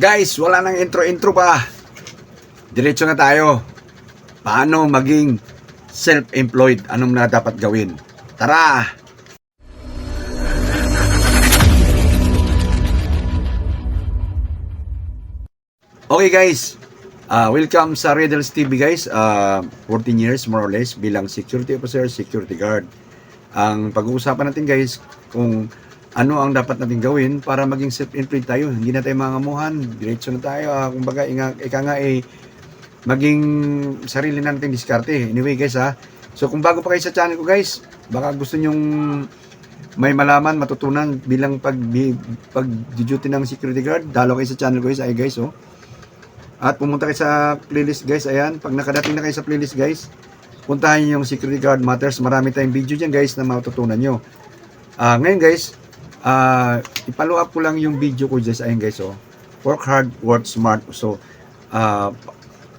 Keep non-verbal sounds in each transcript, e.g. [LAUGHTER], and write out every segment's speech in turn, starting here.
Guys, wala nang intro-intro pa. Diretso na tayo. Paano maging self-employed? Anong na dapat gawin? Tara! Okay guys, Ah, welcome sa Riddles TV guys. Ah, 14 years more or less bilang security officer, security guard. Ang pag-uusapan natin guys kung ano ang dapat natin gawin para maging self-employed tayo. Hindi na tayo mangamuhan, diretso na tayo. Ah, kumbaga, inga, ika nga eh, maging sarili natin diskarte. Anyway guys ha, so kung bago pa kayo sa channel ko guys, baka gusto nyong may malaman, matutunan bilang pag, pag duty ng security guard, dalo kayo sa channel ko guys, ay guys oh. At pumunta kayo sa playlist guys. Ayan, pag nakadating na kayo sa playlist guys, puntahan niyo yung Security Guard Matters. Marami tayong video dyan guys na matutunan nyo. Ah, ngayon guys, ah ipalo up ko lang yung video ko guys. Ayan guys, oh. Work hard, work smart. So, pa-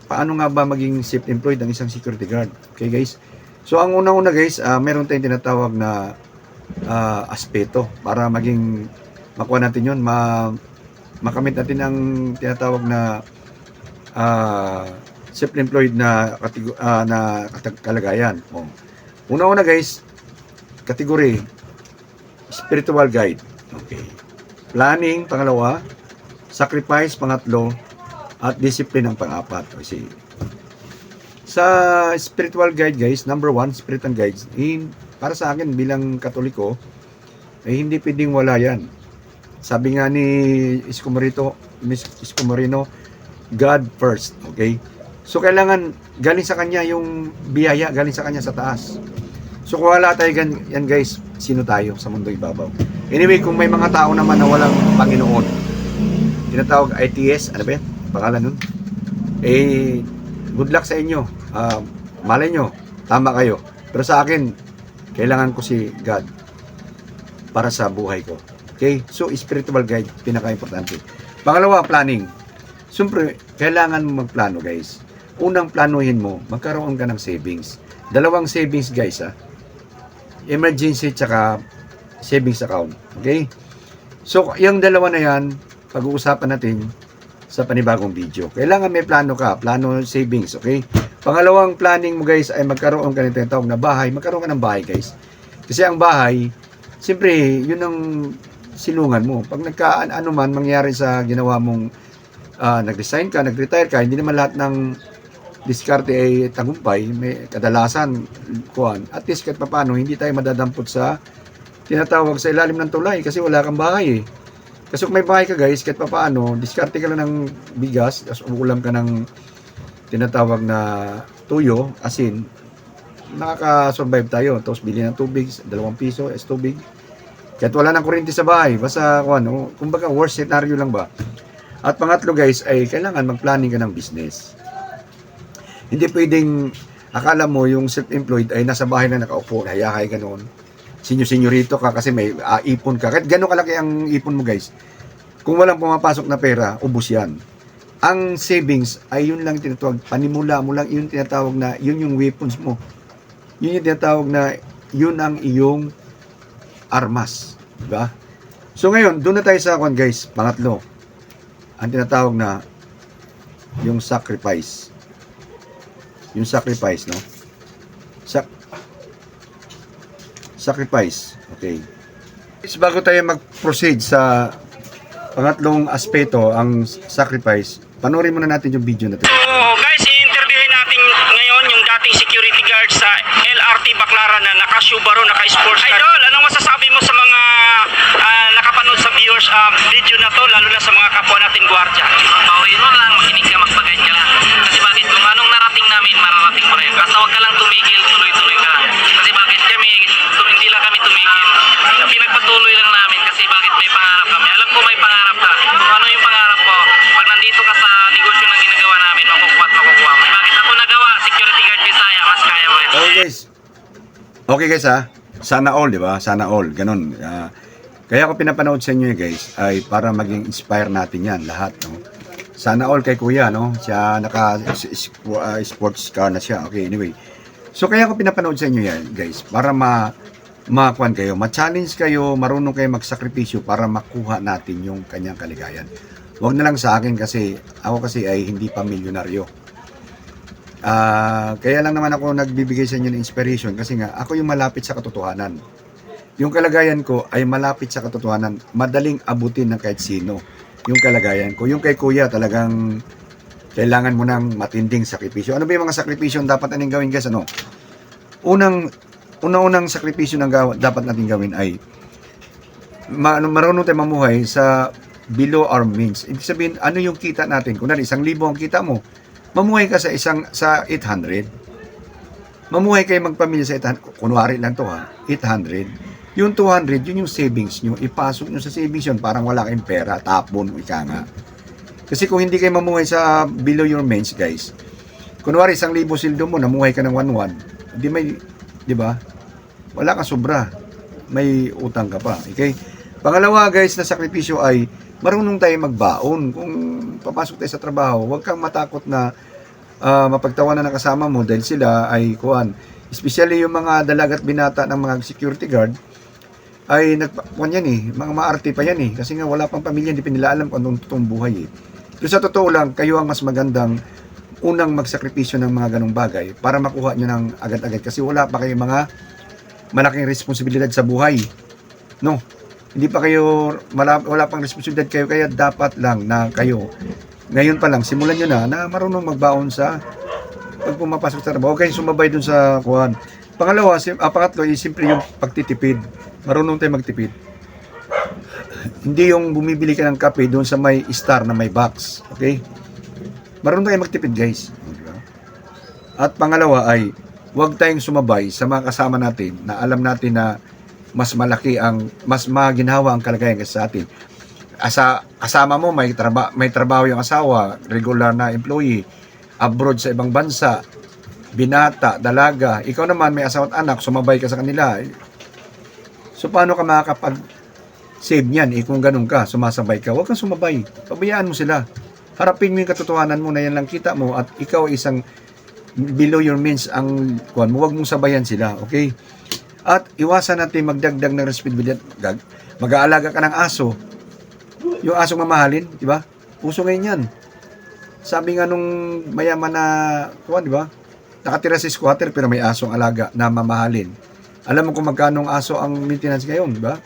paano nga ba maging self-employed ang isang security guard? Okay guys? So, ang una-una guys, ah meron tayong tinatawag na ah, aspeto para maging makuha natin yun, ma makamit natin ang tinatawag na ah self-employed na ah, na kalagayan. Oh. Una-una guys, category spiritual guide. Okay. Planning pangalawa, sacrifice pangatlo, at discipline ang pang-apat. Kasi sa spiritual guide guys, number one, spiritual guides, in, para sa akin bilang katoliko, eh hindi pwedeng wala yan. Sabi nga ni Isko Morito, Miss Isko Moreno, God first, okay? So kailangan galing sa kanya yung biyaya, galing sa kanya sa taas. So kung wala tayo yan guys, sino tayo sa mundo ibabaw? Anyway, kung may mga tao naman na walang Panginoon, tinatawag ITS, ano ba yan? Pangalan nun? Eh, good luck sa inyo. Ah, malay nyo, tama kayo. Pero sa akin, kailangan ko si God para sa buhay ko. Okay? So, spiritual guide, pinaka-importante. Pangalawa, planning. Siyempre, kailangan mo magplano, guys. Unang planuhin mo, magkaroon ka ng savings. Dalawang savings, guys, ha. Emergency tsaka savings account. Okay? So, yung dalawa na yan, pag-uusapan natin sa panibagong video. Kailangan may plano ka, plano savings, okay? Pangalawang planning mo guys ay magkaroon ka ng tinatawag na bahay, magkaroon ka ng bahay guys. Kasi ang bahay, siyempre, yun ang silungan mo. Pag nagka ano man mangyari sa ginawa mong ah, nag-resign ka, nag-retire ka, hindi naman lahat ng diskarte ay tagumpay, may kadalasan kuan. At least kahit paano, hindi tayo madadampot sa tinatawag sa ilalim ng tulay kasi wala kang bahay eh. Kasi kung may bahay ka guys, kahit paano, diskarte ka lang ng bigas, tapos uulam ka ng tinatawag na tuyo, asin, nakaka-survive tayo. Tapos bili ng tubig, dalawang piso, es tubig. Kahit wala ng kuryente sa bahay, basta kung ano, kumbaga worst scenario lang ba. At pangatlo guys, ay kailangan mag-planning ka ng business. Hindi pwedeng akala mo yung self-employed ay nasa bahay na nakaupo, hayakay ka noon. Sinyo-senyorito ka kasi may ah, ipon ka. Kahit gano'n kalaki ang ipon mo guys, kung walang pumapasok na pera, ubos yan. Ang savings ay yun lang tinatawag, panimula mo lang, yun tinatawag na, yun yung weapons mo. Yun yung tinatawag na, yun ang iyong armas. Diba? So ngayon, doon na tayo sa kwan guys, pangatlo. Ang tinatawag na, yung sacrifice. Yung sacrifice, no? Sa sacrifice. Okay. Is bago tayo mag-proceed sa pangatlong aspeto, ang sacrifice, panoorin muna natin yung video na to. So guys, i-interviewin natin ngayon yung dating security guard sa LRT Baclaran na naka-Subaru, naka-sports car. Idol, anong masasabi mo sa mga ah, nakapanood sa viewers um, video na to, lalo na sa mga kapwa natin gwardiya? Bawiin mo lang, makinig ka, magbagay ka lang. Namin, mararating mo rin. Basta huwag ka lang tumigil, tuloy-tuloy ka. Kasi bakit kami, hindi lang kami tumigil. Pinagpatuloy lang namin kasi bakit may pangarap kami. Alam ko may pangarap ka. Kung ano yung pangarap ko, pag nandito ka sa negosyo na ginagawa namin, makukuha at makukuha mo. Bakit ako nagawa, security guard Bisaya, mas kaya mo rin. Okay guys. Okay guys ha. Sana all, di ba? Sana all. Ganun. Ah, kaya ako pinapanood sa inyo eh, guys ay para maging inspire natin yan lahat. No? Sana all kay kuya, no? Siya naka ah, sports car na siya. Okay, anyway. So kaya ako pinapanood sa inyo yan, guys, para ma makuan kayo, ma-challenge kayo, marunong kayo magsakripisyo para makuha natin yung kanyang kaligayan. Huwag na lang sa akin kasi ako kasi ay hindi pa milyonaryo. Ah, kaya lang naman ako nagbibigay sa inyo ng inspiration kasi nga ako yung malapit sa katotohanan. Yung kalagayan ko ay malapit sa katotohanan, madaling abutin ng kahit sino. Yung kalagayan ko, yung kay kuya talagang kailangan mo ng matinding sakripisyo. Ano ba yung mga sakripisyo ang dapat natin gawin guys? Ano? Unang unang-unang sakripisyo ng gawa, dapat natin gawin ay ma- ano, marunong tayo mamuhay sa below our means. Ibig sabihin, ano yung kita natin? Kung isang libo ang kita mo, mamuhay ka sa isang sa 800. Mamuhay kayo magpamilya sa 800. Kunwari lang to ha, 800. Yung 200, yun yung savings nyo. Ipasok nyo sa savings yun, parang wala kayong pera, tapon, ika nga. Kasi kung hindi kayo mamuhay sa below your means, guys, kunwari isang libo sildo mo, namuhay ka ng 1-1, di may, di ba? Wala kang sobra. May utang ka pa. Okay? Pangalawa, guys, na sakripisyo ay marunong tayo magbaon. Kung papasok tayo sa trabaho, huwag kang matakot na ah, mapagtawanan ng kasama mo dahil sila ay kuan. Especially yung mga dalagat binata ng mga security guard ay nagpakuan yan eh. Mga maarte pa yan eh. Kasi nga wala pang pamilya, hindi pa nila alam kung anong totoong buhay eh. Pero sa totoo lang, kayo ang mas magandang unang magsakripisyo ng mga ganong bagay para makuha nyo ng agad-agad. Kasi wala pa kayo mga malaking responsibilidad sa buhay. No? Hindi pa kayo, wala, pang responsibilidad kayo, kaya dapat lang na kayo, ngayon pa lang, simulan nyo na na marunong magbaon sa pag pumapasok sa trabaho. Kayong sumabay dun sa kuhan. Pangalawa, sim, ah, pangatlo, is simple yung pagtitipid. Marunong tayo magtipid. Hindi yung bumibili ka ng kape doon sa may star na may box. Okay? Marunong tayo magtipid, guys. At pangalawa ay, huwag tayong sumabay sa mga kasama natin na alam natin na mas malaki ang, mas maginhawa ang kalagayan kaysa sa atin. Asa, kasama mo, may, traba, may trabaho yung asawa, regular na employee, abroad sa ibang bansa, binata, dalaga, ikaw naman may asawa at anak, sumabay ka sa kanila. So paano ka makakapag save niyan eh kung ganun ka, sumasabay ka, huwag kang sumabay. Pabayaan mo sila. Harapin mo yung katotohanan mo na yan lang kita mo at ikaw ay isang below your means ang kuan mo, huwag mong sabayan sila, okay? At iwasan natin magdagdag ng responsibilidad. Mag-aalaga ka ng aso. Yung asong mamahalin, di ba? Puso ngayon yan. Sabi nga nung mayaman na, kuan, di ba? Nakatira sa squatter pero may asong alaga na mamahalin. Alam mo kung magkano ang aso ang maintenance ngayon, di ba?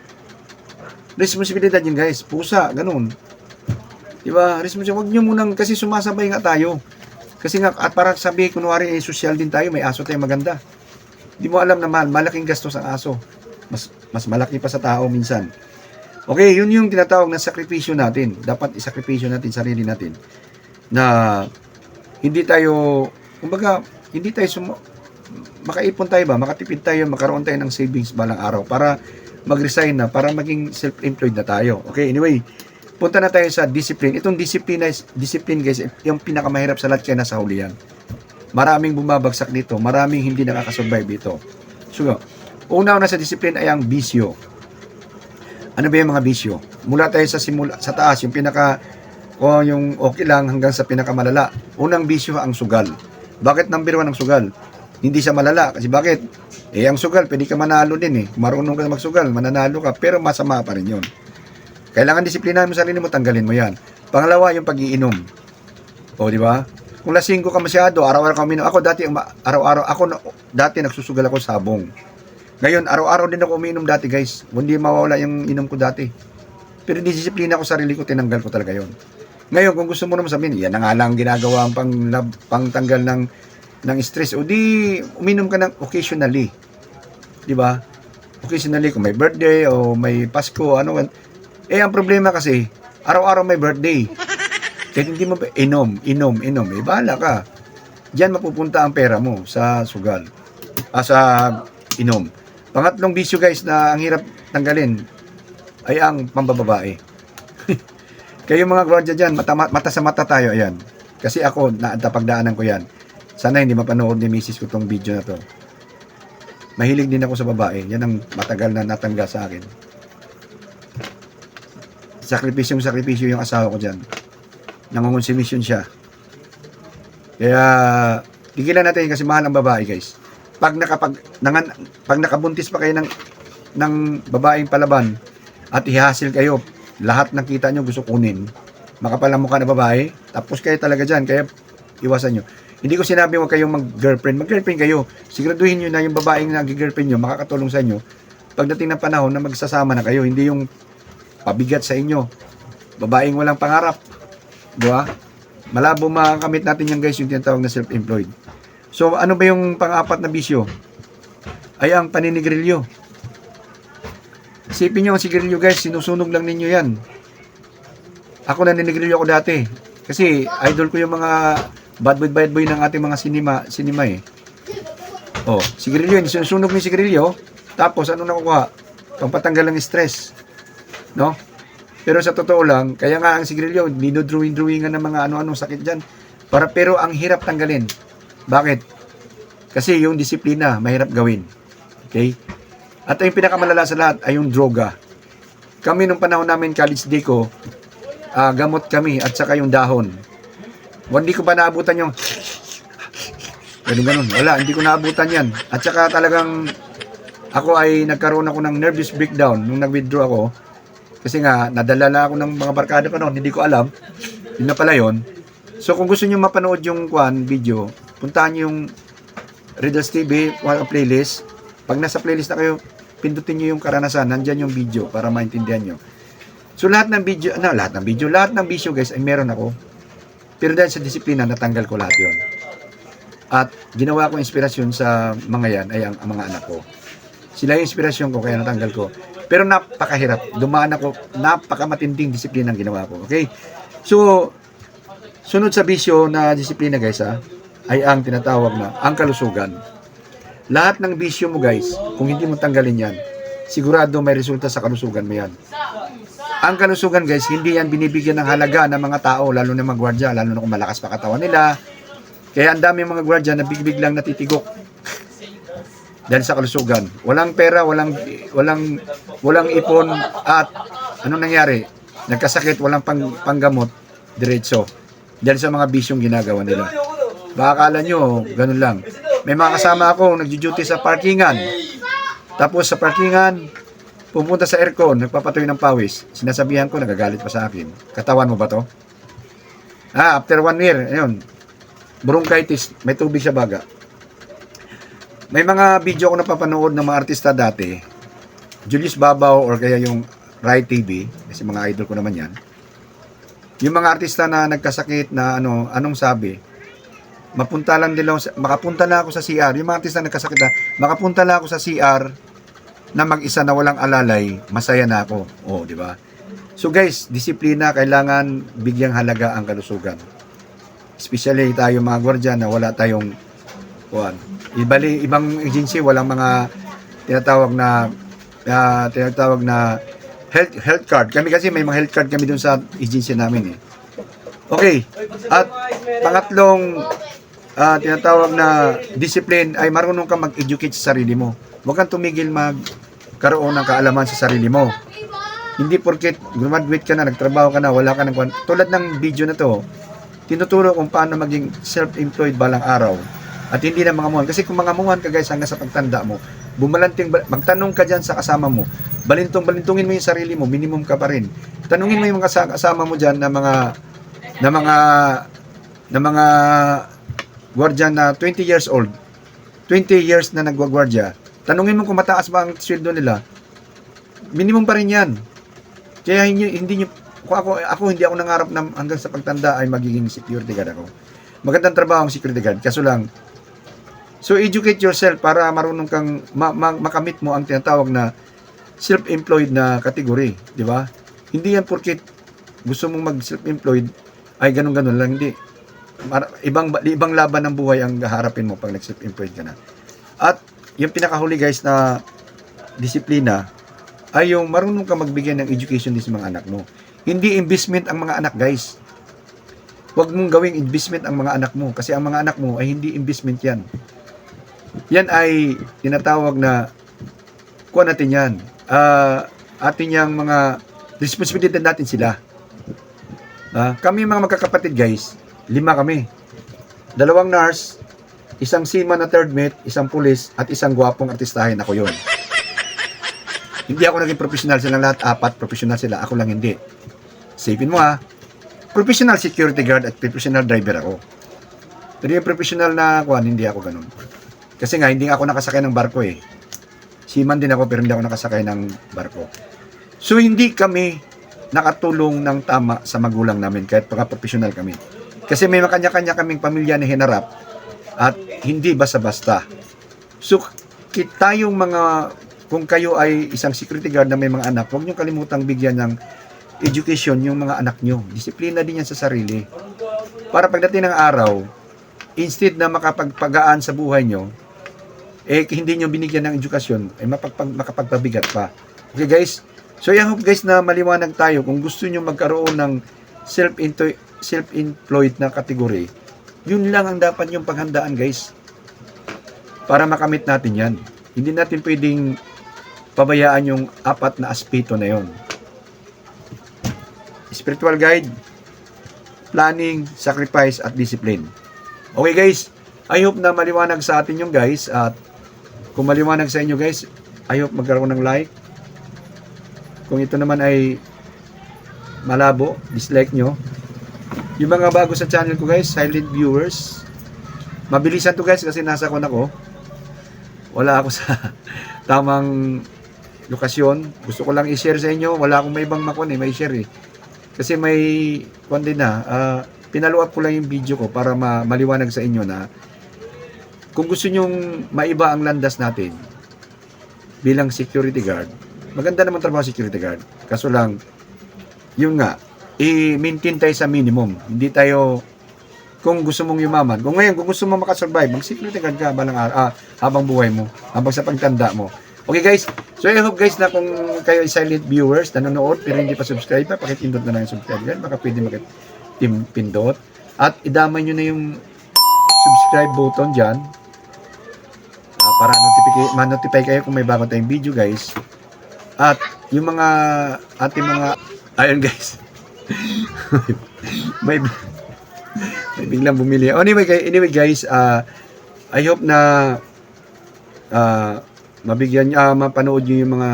Responsibilidad yun guys. Pusa, ganun. Di ba? Responsibilidad. Huwag nyo munang, kasi sumasabay nga tayo. Kasi nga, at para sabi, kunwari, eh, social din tayo, may aso tayo maganda. Di mo alam naman, malaking gastos ang aso. Mas, mas malaki pa sa tao minsan. Okay, yun yung tinatawag na sakripisyo natin. Dapat isakripisyo natin sarili natin. Na hindi tayo, kumbaga, hindi tayo sum- makaipon tayo ba, makatipid tayo, makaroon tayo ng savings balang araw para mag-resign na, para maging self-employed na tayo. Okay, anyway, punta na tayo sa discipline. Itong discipline, discipline guys, yung pinakamahirap sa lahat kaya nasa huli yan. Maraming bumabagsak dito, maraming hindi nakakasurvive dito. So, una na sa discipline ay ang bisyo. Ano ba yung mga bisyo? Mula tayo sa simula sa taas, yung pinaka o yung okay lang hanggang sa pinakamalala. Unang bisyo ang sugal. Bakit number one ang sugal? Hindi siya malala. Kasi bakit? Eh, ang sugal, pwede ka manalo din eh. Marunong ka magsugal, mananalo ka, pero masama pa rin yun. Kailangan disiplinahan mo sarili mo, tanggalin mo yan. Pangalawa, yung pag-iinom. O, di ba? Kung lasinggo ka masyado, araw-araw ka uminom. Ako dati, araw-araw, ako dati nagsusugal ako sabong. Ngayon, araw-araw din ako uminom dati, guys. Hindi mawawala yung inom ko dati. Pero disiplina ko sarili ko, tinanggal ko talaga yon. Ngayon, kung gusto mo naman sabihin, yan na nga ginagawa ang pang, pang tanggal ng, ng stress. O di, uminom ka ng occasionally. Di ba? Occasionally, kung may birthday o may Pasko, ano. Eh, ang problema kasi, araw-araw may birthday. Kahit hindi mo, inom, inom, inom. Eh, bahala ka. Diyan mapupunta ang pera mo sa sugal. Ah, sa inom. Pangatlong bisyo guys na ang hirap tanggalin ay ang pambababae. [LAUGHS] Kayo mga gwardiya dyan, mata, mata sa mata tayo, ayan. Kasi ako, naantapagdaanan ko yan. Sana hindi mapanood ni misis ko tong video na to. Mahilig din ako sa babae. Yan ang matagal na natanggal sa akin. Sakripisyong sakripisyo yung asawa ko dyan. Nangungonsumisyon siya. Kaya, tigilan natin kasi mahal ang babae, guys. Pag nakapag nangan, pag nakabuntis pa kayo ng ng babaeng palaban at ihasil kayo, lahat ng kita nyo gusto kunin. makapal ang mukha na babae, tapos kayo talaga dyan, kaya iwasan nyo. Hindi ko sinabi huwag kayong mag-girlfriend. Mag-girlfriend kayo. Siguraduhin nyo na yung babaeng nag-girlfriend nyo, makakatulong sa inyo pagdating ng panahon na magsasama na kayo. Hindi yung pabigat sa inyo. Babaeng walang pangarap. Di ba? Malabo makakamit natin yan guys, yung tinatawag na self-employed. So, ano ba yung pang-apat na bisyo? Ay ang paninigrilyo. Isipin nyo ang sigarilyo guys, sinusunog lang ninyo yan. Ako naninigrilyo ako dati. Kasi idol ko yung mga bad boy bad boy ng ating mga sinima, sinima eh. Oh, sigarilyo, sinusunog ni sigarilyo. Tapos ano nakukuha? Pampatanggal ng stress. No? Pero sa totoo lang, kaya nga ang sigarilyo, dinodrawing-drawingan ng mga ano-anong sakit dyan. Para, pero ang hirap tanggalin. Bakit? Kasi yung disiplina, mahirap gawin. Okay? At yung pinakamalala sa lahat ay yung droga. Kami nung panahon namin, college day ko, ah, gamot kami at saka yung dahon. Hindi ko pa naabutan yung ganun ganun. Wala, hindi ko naabutan yan. At saka talagang ako ay nagkaroon ako ng nervous breakdown nung nag-withdraw ako. Kasi nga, nadala na ako ng mga barkada ko noon, hindi ko alam. Yun na pala yun. So kung gusto niyo mapanood yung kwan video, puntahan niyo yung Riddles TV, mga playlist. Pag nasa playlist na kayo, pindutin niyo yung karanasan, nandyan yung video para maintindihan niyo. So lahat ng video, ano, lahat ng video, lahat ng video guys ay meron ako. Pero dahil sa disiplina, natanggal ko lahat yon. At ginawa ko inspirasyon sa mga yan ay ang, ang mga anak ko. Sila yung inspirasyon ko kaya natanggal ko. Pero napakahirap. Dumaan ako, napakamatinding disiplina ang ginawa ko. Okay? So, sunod sa bisyo na disiplina guys ha, ay ang tinatawag na ang kalusugan. Lahat ng bisyo mo guys, kung hindi mo tanggalin yan, sigurado may resulta sa kalusugan mo yan. Ang kalusugan guys, hindi yan binibigyan ng halaga ng mga tao, lalo na mga gwardya, lalo na kung malakas pa katawan nila. Kaya ang dami mga gwardya na bigbig lang natitigok [LAUGHS] dahil sa kalusugan. Walang pera, walang walang walang ipon at anong nangyari? Nagkasakit, walang pang, panggamot diretso dahil sa mga bisyong ginagawa nila. Baka akala nyo, ganun lang. May mga kasama ako, nagjo-duty sa parkingan. Tapos sa parkingan, pupunta sa aircon, nagpapatoy ng pawis. Sinasabihan ko, nagagalit pa sa akin. Katawan mo ba to? Ah, after one year, ayun, bronchitis, may tubig sa baga. May mga video ko napapanood ng mga artista dati, Julius Babaw or kaya yung Rai TV, kasi mga idol ko naman yan. Yung mga artista na nagkasakit na ano, anong sabi? Mapunta lang sa- makapunta na ako sa CR. Yung mga artista na nagkasakit na, makapunta na ako sa CR na mag-isa na walang alalay, masaya na ako. Oh, di ba? So guys, disiplina, kailangan bigyang halaga ang kalusugan. Especially tayo mga gwardiya na wala tayong kuan. Ibali ibang agency walang mga tinatawag na ah, tinatawag na health health card. Kami kasi may mga health card kami dun sa agency namin eh. Okay. At pangatlong ah, tinatawag na discipline ay marunong kang mag-educate sa sarili mo. Huwag kang tumigil magkaroon ng kaalaman sa sarili mo. Hindi porket graduate ka na, nagtrabaho ka na, wala ka ng. Tulad ng video na to, tinuturo kung paano maging self-employed balang araw. At hindi na mga muhan. Kasi kung mga muhan ka guys hanggang sa pagtanda mo, bumalanting, magtanong ka dyan sa kasama mo, balintong, balintungin mo yung sarili mo, minimum ka pa rin. Tanungin mo yung mga kasa- kasama mo dyan na mga, na mga, na mga gwardiya na 20 years old, 20 years na nagwagwardya, tanungin mo kung mataas ba ang sweldo nila, minimum pa rin yan. Kaya hindi, hindi nyo, kung ako, ako hindi ako nangarap na hanggang sa pagtanda ay magiging security guard ako. Magandang trabaho ang security guard, kaso lang, so educate yourself para marunong kang ma- ma- makamit mo ang tinatawag na self-employed na category, di ba? Hindi yan porket gusto mong mag self-employed ay ganun-ganun lang, hindi. Ibang ibang laban ng buhay ang haharapin mo pag nag self-employed ka na. At yung pinakahuli guys na disiplina ay yung marunong ka magbigay ng education din sa mga anak mo. Hindi investment ang mga anak guys. Huwag mong gawing investment ang mga anak mo kasi ang mga anak mo ay hindi investment yan. Yan ay tinatawag na kuha natin yan. Ah, atin yung mga responsibilidad natin sila. Ah, kami mga magkakapatid guys, lima kami. Dalawang nurse, isang seaman na third mate, isang pulis, at isang gwapong artistahin. Ako yon. Hindi ako naging professional silang lahat, apat professional sila, ako lang hindi. Sipin mo ha. professional security guard at professional driver ako. Pero yung professional na kuan, hindi ako ganun. Kasi nga, hindi ako nakasakay ng barko eh. Seaman din ako pero hindi ako nakasakay ng barko. So, hindi kami nakatulong ng tama sa magulang namin kahit pagka professional kami. Kasi may kanya-kanya kaming pamilya na hinarap at hindi basta-basta. So, kita yung mga, kung kayo ay isang security guard na may mga anak, huwag niyong kalimutang bigyan ng education yung mga anak nyo. Disiplina din yan sa sarili. Para pagdating ng araw, instead na makapagpagaan sa buhay nyo, eh hindi nyo binigyan ng edukasyon, eh mapagpag, makapagpabigat pa. Okay guys? So I hope guys na maliwanag tayo kung gusto nyo magkaroon ng self self-employed na kategory, yun lang ang dapat yung paghandaan guys. Para makamit natin yan. Hindi natin pwedeng pabayaan yung apat na aspeto na yon. Spiritual guide, planning, sacrifice, at discipline. Okay guys, I hope na maliwanag sa atin yung guys at kung maliwanag sa inyo guys, I hope magkaroon ng like. Kung ito naman ay malabo, dislike nyo. Yung mga bago sa channel ko guys, silent viewers, mabilisan to guys kasi nasa kon ako. Wala ako sa [LAUGHS] tamang lokasyon. Gusto ko lang i-share sa inyo. Wala akong may ibang makon eh, may share eh. Kasi may din na, ah, pinalo up ko lang yung video ko para ma- maliwanag sa inyo na kung gusto nyong maiba ang landas natin bilang security guard, maganda naman trabaho security guard. Kaso lang, yun nga, i-maintain tayo sa minimum. Hindi tayo, kung gusto mong yumaman, kung ngayon, kung gusto mong makasurvive, mag-security guard ka balang ah, habang buhay mo, habang sa pagtanda mo. Okay guys, so I hope guys na kung kayo ay silent viewers, nanonood, pero hindi pa subscribe pa, pakipindot na lang yung subscribe yan, baka pwede makit tim pindot. At idamay nyo na yung subscribe button dyan, Ah, para notify, ma-notify kayo kung may bago tayong video guys. At yung mga ating mga ayun guys. May may biglang bumili. Anyway, anyway guys, ah I hope na ah mabigyan niyo ah, mapanood niyo yung mga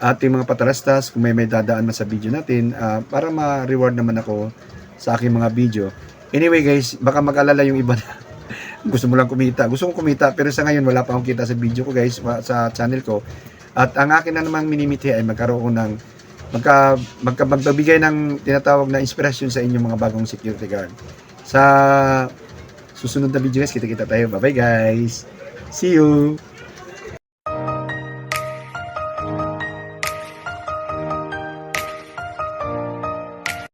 ating mga patarastas kung may may dadaan man sa video natin ah, para ma-reward naman ako sa aking mga video. Anyway guys, baka mag-alala yung iba na [LAUGHS] gusto mo lang kumita. Gusto kong kumita pero sa ngayon wala pa akong kita sa video ko guys sa channel ko. At ang akin na namang minimiti ay magkaroon ng magka, magka magbibigay ng tinatawag na inspirasyon sa inyong mga bagong security guard. Sa susunod na video guys, kita-kita tayo. Bye-bye guys. See you.